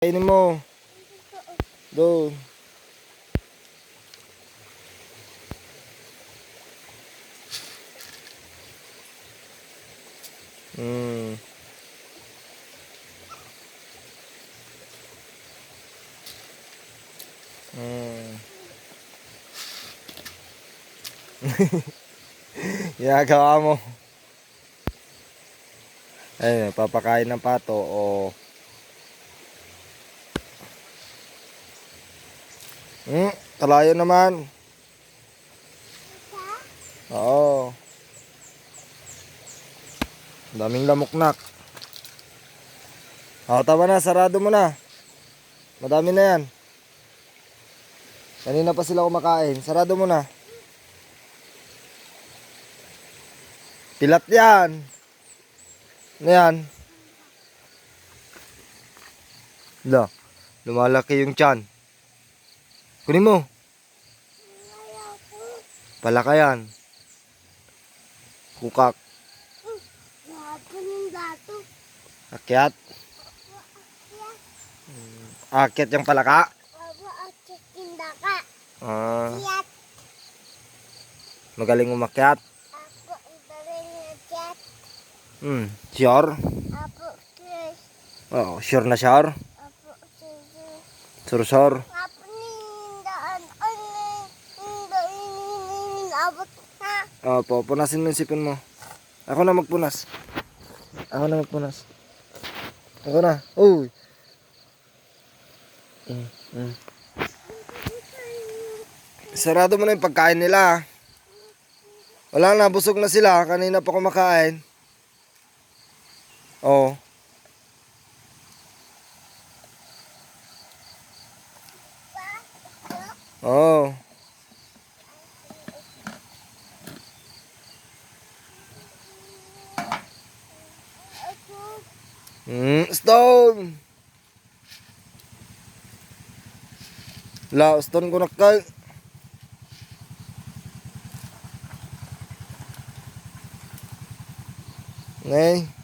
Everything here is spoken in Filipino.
Kainin mo. Doon. Hmm. Hmm. Ginagawa mo. Ayun, papakain ng pato o Hmm, kalayo naman. Oo. Daming lamoknak. O, tama na, sarado mo na. Madami na yan. Kanina pa sila kumakain. Sarado mo na. Pilat yan. Ano yan? Lo, lumalaki yung tiyan. Kunin mo. Palaka yan. Kukak. Yung dato. Akyat. Akyat yung palaka. Aba at chikinda ka. Ah, magaling umakyat. Na chat. Hmm, sure? Apo Chris. Oo, sure na sure. Sure, sure. Apo nindaan. Ano nindaan abot na. Opo, punasin mo yung sipin mo. Ako na magpunas. Ako na magpunas. Ako na. Uy. Mm, mm. Sarado mo na yung pagkain nila. Wala na, busog na sila. Kanina pa kumakain. Oo. Oo. Apo. Mm, stone. La, stone ko na kay. Ngay.